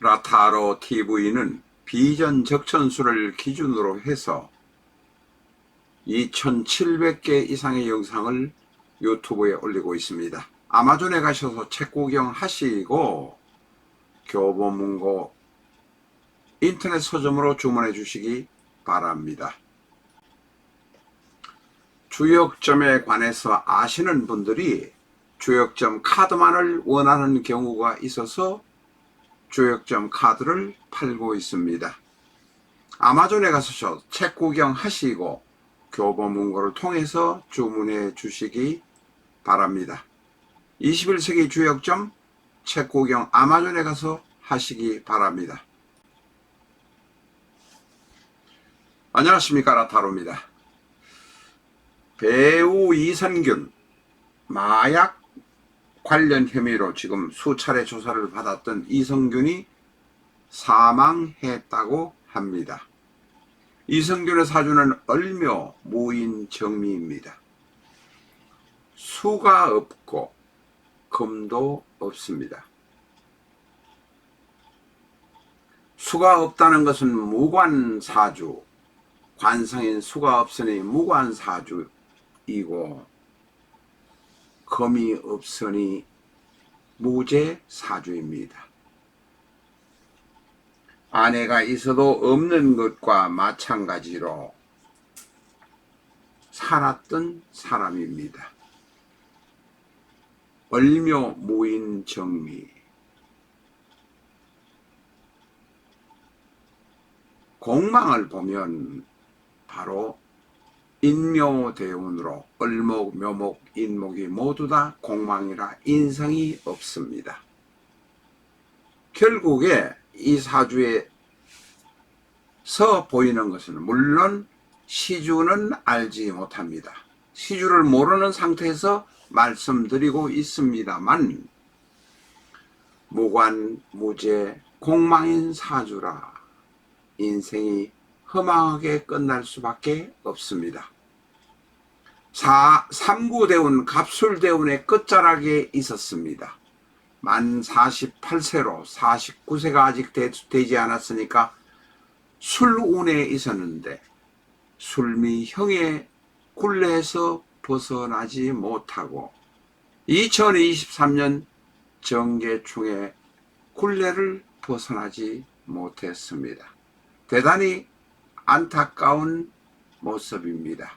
라타로 TV는 비전 적천수를 기준으로 해서 2,700개 이상의 영상을 유튜브에 올리고 있습니다. 아마존에 가셔서 책 구경 하시고 교보문고 인터넷 서점으로 주문해 주시기 바랍니다. 주역점에 관해서 아시는 분들이 주역점 카드만을 원하는 경우가 있어서 주역점 카드를 팔고 있습니다. 아마존에 가서 책 구경하시고 교보문고를 통해서 주문해 주시기 바랍니다. 21세기 주역점 책 구경 아마존에 가서 하시기 바랍니다. 안녕하십니까 라타로입니다. 배우 이선균 마약 관련 혐의로 지금 수차례 조사를 받았던 이성균이 사망했다고 합니다. 이성균의 사주는 얼묘 무인 정미입니다. 수가 없고 금도 없습니다. 수가 없다는 것은 무관사주, 관성인 수가 없으니 무관사주이고 금이 없으니 무죄 사주입니다. 아내가 있어도 없는 것과 마찬가지로 살았던 사람입니다. 얼묘 무인 정미 공망을 보면 바로 인묘대운으로 을목, 묘목, 인목이 모두 다 공망이라 인성이 없습니다. 결국에 이 사주에서 보이는 것은 물론 시주는 알지 못합니다. 시주를 모르는 상태에서 말씀드리고 있습니다만 무관, 무죄, 공망인 사주라 인생이 허망하게 끝날 수밖에 없습니다. 사, 삼구대운, 갑술대운의 끝자락에 있었습니다. 만 48세로 49세가 아직 되, 되지 않았으니까 술운에 있었는데 술미형의 굴레에서 벗어나지 못하고 2023년 정계충의 굴레를 벗어나지 못했습니다. 대단히 안타까운 모습입니다.